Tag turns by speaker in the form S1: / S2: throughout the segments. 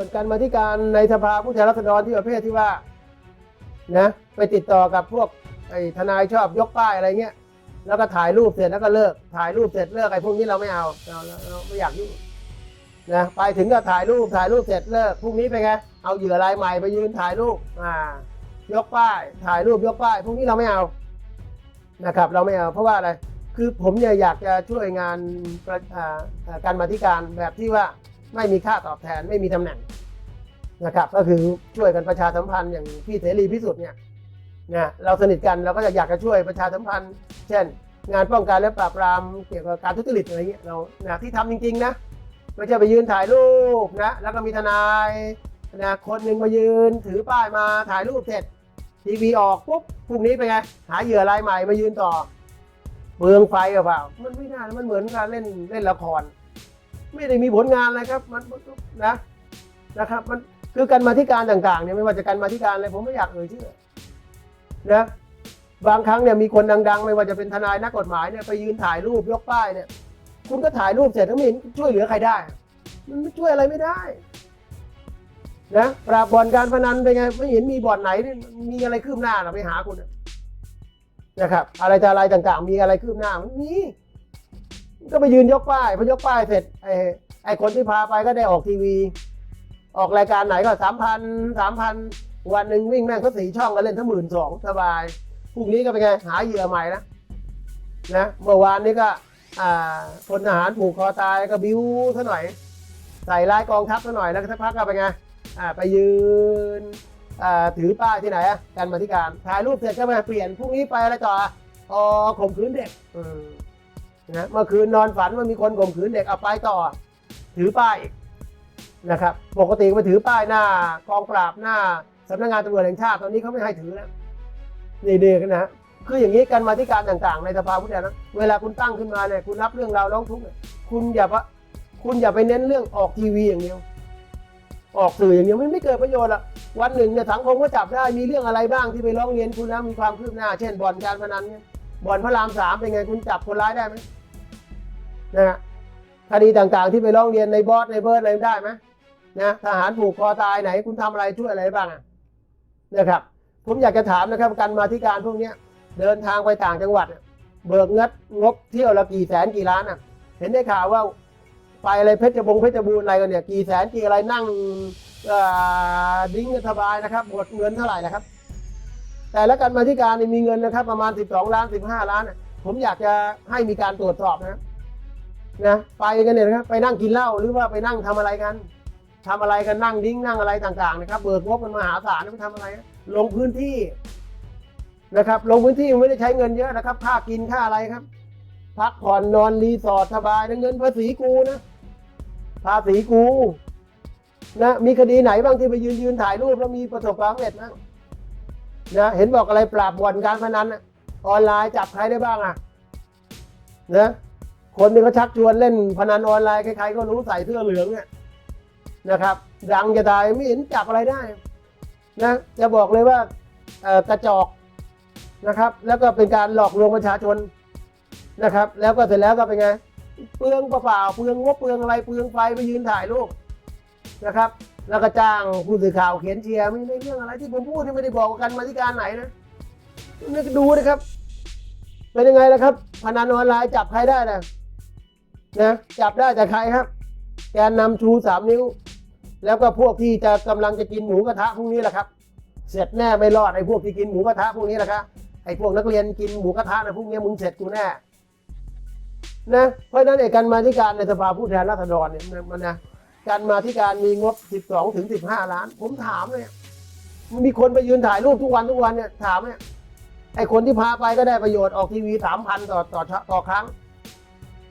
S1: ส่วนการมาธิการในสภาผู้แทนราษฎรที่ประเภทที่ว่านะไปติดต่อกับพวกไอ้ทนายชอบยกป้ายอะไรเงี้ย แล้วก็ถ่ายรูปเสร็จแล้วก็เลิก ถ่ายรูปเสร็จเลิกไอ้พวกนี้เราไม่เอาเราเราไม่อยากยุ่งนะไปถึงก็ถ่ายรูปถ่ายรูปเสร็จเลิกพรุ่งนี้ไปไงเอาเหยื่อรายใหม่ไปยืนถ่ายรูปอ่ายกป้าย ถ่ายรูปยกป้ายพวกนี้เราไม่เอานะครับ เราไม่เอาเพราะว่าอะไรคือผมเนี่ยอยากจะช่วยงานการมาธิการแบบที่ว่า ไม่มีค่าตอบแทนไม่มีตำแหน่งนะครับก็คือช่วยกันประชาสัมพันธ์อย่างพี่เสรีพิสุทธิ์เนี่ยนะเราสนิทกันเราก็จะอยากจะช่วยประชาสัมพันธ์ เช่น งานป้องกันและปราบปรามเกี่ยวกับการทุจริตอะไรเงี้ยเรานะที่ทำจริง ๆ นะไม่ใช่ไปยืนถ่ายรูปนะแล้วก็มีทนายนะคนหนึ่งมายืนถือป้ายมาถ่ายรูปเสร็จทีวีออกปุ๊บพรุ่งนี้เป็นไงหาเหยื่อรายใหม่มายืนต่อเปลืองไฟหรือเปล่า มันไม่ได้มันเหมือนการเล่นเล่นละคร ไม่ได้มีผลงานอะไรครับ มันนะนะครับ มันคือการมาธิการต่างๆเนี่ยไม่ว่าจะการมาธิการอะไรผมไม่อยากเอ่ยชื่อนะบางครั้งเนี่ยมีคนดัง ๆ ไม่ว่าจะเป็นทนายนักกฎหมายเนี่ยไปยืนถ่ายรูปยกป้ายเนี่ย คุณก็ถ่ายรูปเสร็จทั้งไม่เห็นช่วยเหลือใครได้ มันไม่ช่วยอะไรไม่ได้นะปราบบ่อนการพนันเป็นไงไม่เห็นมีบ่อนไหนมีอะไรคืบหน้าหรอไปหาคุณนะครับ อะไรจะอะไรต่างๆ มีอะไรคืบหน้ามันมี ก็ไปยืนยกป้ายพอยกป้ายเสร็จไอ้ไอ้คนที่พาไปก็ได้ออกทีวี ออกรายการไหนก็สามพันสามพันวันหนึ่งวิ่งแม่งเขาสี่ช่องก็เล่นทั้งหมื่นสองสบายพรุ่งนี้ก็เป็นไงหาเหยื่อใหม่นะนะเมื่อวานนี้ก็อ่าพลทหารผูกคอตายก็บิ้วซะหน่อย ใส่ร้ายกองทัพซะหน่อยแล้วสักพักก็เป็นไงไปยืนอ่าถือป้ายที่ไหนอะการมาธิการถ่ายรูปเสร็จก็มาเปลี่ยนพรุ่งนี้ไปอะไรต่ออะอ๋อข่มขืนเด็กอืม นะเมื่อคืนนอนฝันว่ามีคนข่มขืนเด็กเอาไปต่อ ถือป้ายนะครับ ปกติมาถือป้ายหน้ากองปราบหน้าสำนักงานตำรวจแห่งชาติตอนนี้เขาไม่ให้ถือแล้วนี่เด็กนะฮะคืออย่างนี้การมาธิการต่างๆ ในสภาผู้แทนนะเวลาคุณตั้งขึ้นมาเนี่ยคุณรับเรื่องราวร้องทุกข์คุณอย่าว่าคุณอย่าไปเน้นเรื่องออกทีวีอย่างเดียว ออกสื่ออย่างเดียวมันไม่เกิดประโยชน์อะวันหนึ่งเนี่ยสังคมก็จับได้มีเรื่องอะไรบ้างที่ไปร้องเรียนคุณแล้วมีความคืบหน้า เช่นบ่อนการพนันเนี่ยบ่อนพระรามสามเป็นไงคุณจับคนร้ายได้ไหม นะฮะคดีต่างๆที่ไปร้องเรียนในบอสในเบิร์ดอะไรได้ไหมนะทหารผูกคอตายไหนคุณทำอะไรช่วยอะไรบ้างนะครับ ผมอยากจะถามนะครับการมาธิการพวกนี้เดินทางไปต่างจังหวัด เบิกเงินงบเที่ยวละกี่แสนกี่ล้านอะ เห็นได้ข่าวว่าไปอะไรเพชรบงเพชรบูรณ์อะไรกันเนี่ยกี่แสนกี่อะไรนั่งดิ้งกันสบายนะครับหมดเงินเท่าไหร่นะครับ แต่ละการมาธิการมีเงินนะครับ ประมาณ 12 ล้าน 15 ล้าน ผมอยากจะให้มีการตรวจสอบนะครับ นะไปกันเนี่ยนะครับไปนั่งกินเหล้าหรือว่าไปนั่งทำอะไรกันทำอะไรกันนั่งดิ้งนั่งอะไรต่างๆนะครับเบิกงบมันมหาศาลไปทำอะไร ลงพื้นที่นะครับลงพื้นที่ไม่ได้ใช้เงินเยอะนะครับ ค่ากินค่าอะไรครับ พักผ่อนนอนรีสอร์ทสบายนะเงินภาษีกูนะภาษีกูนะมีคดีไหนบ้างที่ไปยืนยืนถ่ายรูปแล้วมีประสบความสำเร็จบ้งนะเห็นบอกอะไรปราบบ่อนการพนันออนไลน์จับใครได้บ้างอะนะ คนที่เขาชักชวนเล่นพนันออนไลน์ใครๆก็รู้ใส่เสื้อเหลืองเนี่ยนะครับ ดังจะตายไม่เห็นจับอะไรได้นะจะบอกเลยว่าเอ่อกระจอกนะครับ แล้วก็เป็นการหลอกลวงประชาชนนะครับ แล้วก็เสร็จแล้วก็เป็นไงเปลืองเปล่าเปลืองงบเปลืองอะไรเปลืองไฟไปยืนถ่ายรูปนะครับ แล้วก็จ้างผู้สื่อข่าวเขียนเชียร์ไม่ไม่เรื่องอะไรที่ผมพูดที่ไม่ได้บอกกันมาที่การไหนนะนี่ดูนะครับ เป็นยังไงล่ะครับพนันออนไลน์จับใครได้นะ นะจับได้แต่ใครครับ แกนนำชูสามนิ้ว แล้วก็พวกที่จะกำลังจะกินหมูกระทะพรุ่งนี้แหละครับ เสร็จแน่ไม่รอดไอ้พวกที่กินหมูกระทะพวกนี้แหละครับไอ้พวกนักเรียนกินหมูกระทะนะพวกนี้มึงเสร็จกูแน่นะเพราะนั้นไอ้การมาที่การในสภาผู้แทนราษฎรเนี่ยมันนะการมาที่การมีงบ 12ถึง15 ล้าน ผมถามเลยมีคนไปยืนถ่ายรูปทุกวันทุกวันเนี่ยถามเนี่ยไอคนที่พาไปก็ได้ประโยชน์ออกทีวี3,000ต่อต่อต่อครั้ง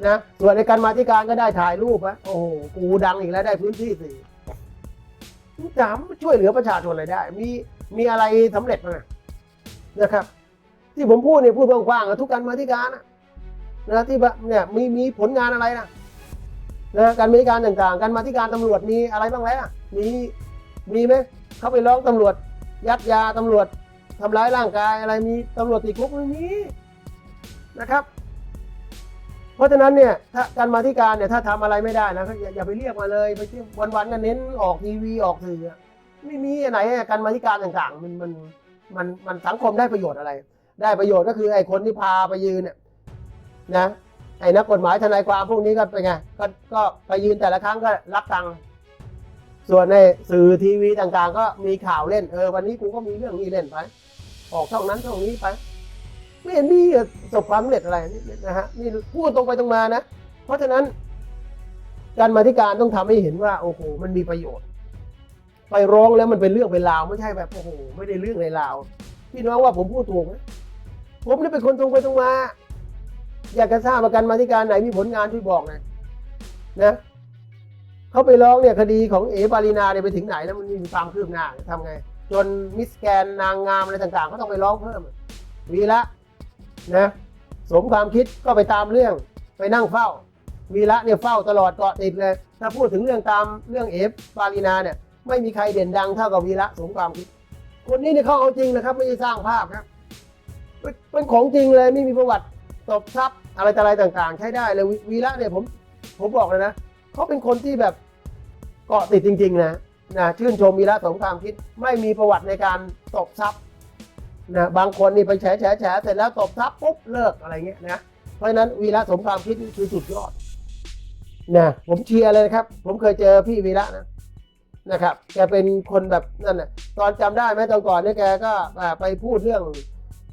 S1: นะส่วนในการมาที่การก็ได้ถ่ายรูปนะโอ้โหกูดังอีกแล้วได้พื้นที่สิถามช่วยเหลือประชาชนอะไรได้ มีมีอะไรสำเร็จมั้งอะนะครับ ที่ผมพูดเนี่ยพูดกว้างๆทุกการมาที่การนะนะที่แบบเนี่ยมีมีผลงานอะไรนะนะการบริการต่างๆ การมาที่การตำรวจมีอะไรบ้างแล้วมีมีไหมเขาไปร้องตำรวจ ยัดยาตำรวจทำร้ายร่างกายอะไรมีตำรวจติดคุกไม่มีนะครับ ราะฉะนั้นเนี่ยถ้าการมาธิการเนี่ยถ้าทำอะไรไม่ได้นะก็อย่าอย่าไปเรียกมาเลยไปที่วันๆก็เน้นออกทีวีออกสื่อไม่มีอันไหนการมาธิการต่างๆ มันมันมันมันสังคมได้ประโยชน์อะไร ได้ประโยชน์ก็คือไอ้คนที่พาไปยืนเนี่ยนะไอ้นักกฎหมายทนายความพวกนี้ก็เป็นไงก็ก็ไปยืนแต่ละครั้งก็รับตังค์ส่วนในสื่อทีวีต่างๆ ก็มีข่าวเล่นเออวันนี้กูก็มีเรื่องนี้เล่นไป ออกช่องนั้นช่องนี้ไป ไม่เห็นมีประสบความสำเร็จอะไรนะฮะนี่พูดตรงไปตรงมานะ เพราะฉะนั้น การมาธิการต้องทำให้เห็นว่าโอ้โหมันมีประโยชน์ ไปร้องแล้วมันเป็นเรื่องเป็นราวไม่ใช่แบบโอ้โหไม่ได้เรื่องในราวพี่น้องว่าผมพูดถูกไหมผมนี่เป็นคนตรงไปตรงมา อยากจะทราบว่าการมาธิการไหนมีผลงานที่บอกหนะนะเขาไปร้องเนี่ยคดีของเอ๋ปารีนาเนี่ยไปถึงไหนแล้วมันมีความคืบหน้าทำไง จนมิสแกนนางงามอะไรต่างๆก็ต้องไปร้องเพิ่มวีระ นะสมความคิดก็ไปตามเรื่องไปนั่งเฝ้า วีระเนี่ยเฝ้าตลอดเกาะติดเลย ถ้าพูดถึงเรื่องตามเรื่องเอฟปารีนาเนี่ยไม่มีใครเด่นดังเท่ากับวีระสมความคิด คนนี้เนี่ยเขาเอาจริงนะครับ ไม่ใช่สร้างภาพครับเป็นของจริงเลยไม่มีประวัติตบทรัพย์อะไรต่ออะไรต่างๆ ใช้ได้เลยวีวีระเนี่ยผมผมบอกเลยนะเขาเป็นคนที่แบบเกาะติดจริง ๆ นะนะชื่นชมวีระสมความคิดไม่มีประวัติในการตบทรัพย์ นะบางคนนี่ไปแฉแฉแฉเสร็จแล้วตบทับปุ๊บเลิกอะไรเงี้ยนะเพราะฉะนั้นวีระสมความคิดนี่คือสุดยอดนะผมเชียร์เลยครับ ผมเคยเจอพี่วีระนะนะครับแกเป็นคนแบบนั่นนะตอนจำได้ไหมตอนก่อนเนี่ยแกก็ไปพูดเรื่อง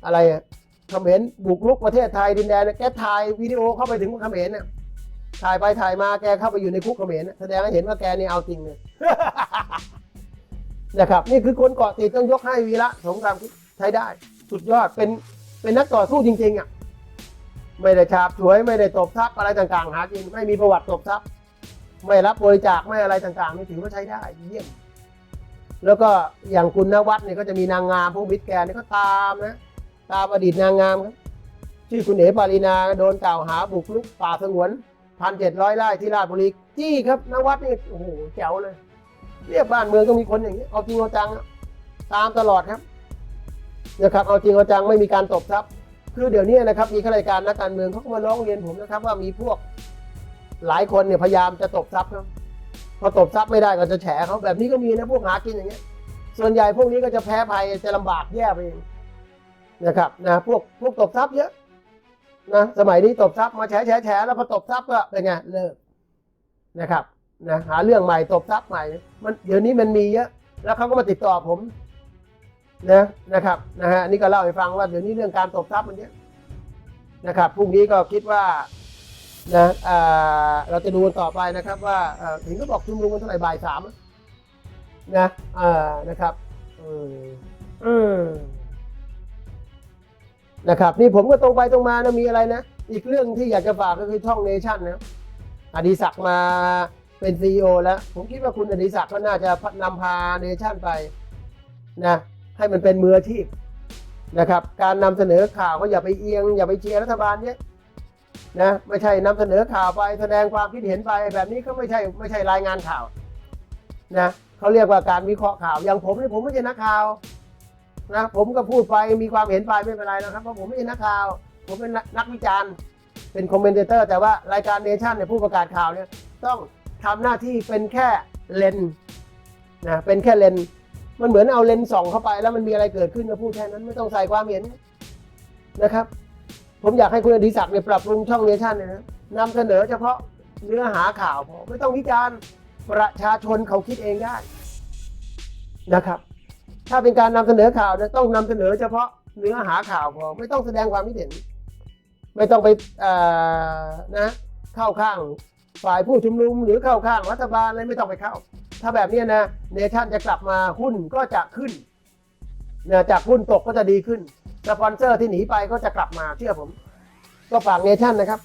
S1: อะไรอะเขมรบุกรุกประเทศไทยดินแดนนะแกถ่ายวิดีโอเข้าไปถึงเขมรเนี่ยถ่ายไปถ่ายมาแกเข้าไปอยู่ในคุกเขมรน่ะแสดงให้เห็นว่าแกนี่เอาจริงเลยนะครับ นี่คือคนเกาะติดต้องยกให้วีระสมความคิด ใช้ได้ สุดยอดเป็นเป็นนักต่อสู้จริง ๆอะไม่ได้ฉาบฉวยไม่ได้ตบทรัพย์อะไรต่างๆ หากินไม่มีประวัติตบทรัพย์ ไม่รับบริจาคไม่อะไรต่างๆนี่ถือว่าใช้ได้เยี่ยมแล้วก็อย่างคุณนวัดเนี่ยก็จะมีนางงามพวกมิตรแกนเนี่ยก็ตามนะ ตามอดีตนางงามครับชื่อคุณเอ๋ปารีนาโดนกล่าวหาบุกรุกป่าสงวนพันเจ็ดร้อยไร่ที่ราชบุรีจี้ครับนวัดนี่โอ้โหแจ๋วเลย เรียกบ้านเมืองก็มีคนอย่างนี้เอาจริงเอาจังตามตลอดครับ นะครับเอาจริงเอาจังไม่มีการตบทรัพย์คือเดี๋ยวนี้นะครับมีข้าราชการนักการเมืองเขาก็มาร้องเรียนผมนะครับ ว่ามีพวกหลายคนเนี่ยพยายามจะตบทรัพย์ครับพอตบทรัพย์ไม่ได้ก็จะแฉเขาแบบนี้ก็มีนะพวกหากินอย่างเงี้ย ส่วนใหญ่พวกนี้ก็จะแพ้ภัยจะลำบากแย่ไปเองนะครับนะพวกพวกตบทรัพย์เยอะนะสมัยนี้ตบทรัพย์มาแฉแฉแฉแล้วพอตบทรัพย์ก็เป็นไงเลิกนะครับนะหาเรื่องใหม่ตบทรัพย์ใหม่ มันเดี๋ยวนี้มันมีเยอะ แล้วเขาก็มาติดต่อผม นะนะครับนะฮะนี่ก็เล่าให้ฟังว่าเดี๋ยวนี้เรื่องการตบทรัพย์มันเยอะนะครับพรุ่งนี้ก็คิดว่านะอ่าเราจะดูกันต่อไปนะครับ ว่าเอ่อถึงก็บอกชุมนุมกันเท่าไหร่บ่ายสามนะอ่านะครับอืมอืมนะครับ นี่ผมก็ตรงไปตรงมานะมีอะไรนะ อีกเรื่องที่อยากจะฝากก็คือช่องเนชั่นนะอดีศักดิ์มาเป็นซีอแล้ว ผมคิดว่าคุณอดีศักดิ์ก็น่าจะนำพาเนชั่นไปนะ ให้มันเป็นมืออาชีพนะครับ การนำเสนอข่าวก็อย่าไปเอียง อย่าไปเชียร์รัฐบาลเนี้ยนะไม่ใช่นำเสนอข่าวไปแสดงความคิดเห็นไปแบบนี้ก็ไม่ใช่ไม่ใช่รายงานข่าวนะเขาเรียกว่าการวิเคราะห์ข่าวอย่างผมนี่ผมไม่ใช่นักข่าวนะผมก็พูดไปมีความเห็นไปไม่เป็นไรนะครับเพราะผมไม่ใช่นักข่าว ผมเป็นนักวิจารณ์เป็นคอมเมนเตอร์ แต่ว่ารายการเนชั่นเนี่ยผู้ประกาศข่าวเนี่ยต้องทำหน้าที่เป็นแค่เลนนะเป็นแค่เลน มันเหมือนเอาเลนส์ส่องเข้าไปแล้วมันมีอะไรเกิดขึ้นก็พูดแค่นั้นไม่ต้องใส่ความเห็นนะครับ ผมอยากให้คุณอดิศักดิ์เนี่ยปรับปรุงช่องเนชั่นเนี่ยนะนำเสนอเฉพาะเนื้อหาข่าวพอไม่ต้องวิจารณ์ประชาชนเขาคิดเองได้นะครับ ถ้าเป็นการนำเสนอข่าวเนี่ยต้องนำเสนอเฉพาะเนื้อหาข่าวพอไม่ต้องแสดงความคิดเห็น ไม่ต้องไปเอ่อนะเข้าข้างฝ่ายผู้ชุมนุมหรือเข้าข้างรัฐบาลอะไรไม่ต้องไปเข้า ถ้าแบบนี้นะเนชั่นจะกลับมาหุ้นก็จะขึ้นนี่ยจากหุ้นตกก็จะดีขึ้นสปอนเซอร์ที่หนีไปก็จะกลับมาเชื่อผม ก็ฝากเนชั่นนะครับ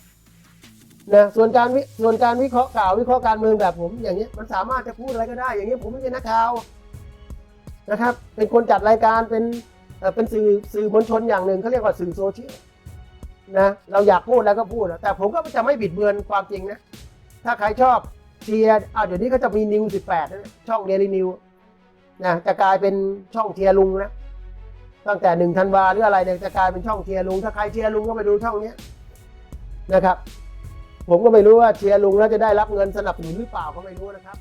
S1: นะส่วนการวิส่วนการวิเคราะห์ข่าววิเคราะห์การเมืองแบบผม อย่างเงี้มันสามารถจะพูดอะไรก็ได้ อย่างเงี้ผมไม่ใช่นักข่าวนะครับ เป็นคนจัดรายการเป็นเป็นสื่อสื่อมวลชนอย่างหนึ่งเขาเรียกว่าสื่อโซเชียลนะเราอยากพูดแล้วก็พูดแต่ผมก็จะไม่บิดเบือนความจริงนะ ถ้าใครชอบ เชียร์อ่าเดี๋ยวนี้เขาจะมีนิวสิบแปดช่องเดลินิวนะจะกลายเป็นช่องเชียร์ลุงนะตั้งแต่หนึ่งธันวาหรืออะไรเนี่ยจะกลายเป็นช่องเชียร์ลุง ถ้าใครเชียร์ลุงก็ไปดูช่องเนี้ยนะครับ ผมก็ไม่รู้ว่าเชียร์ลุงแล้วจะได้รับเงินสนับสนุนหรือเปล่าก็ไม่รู้นะครับ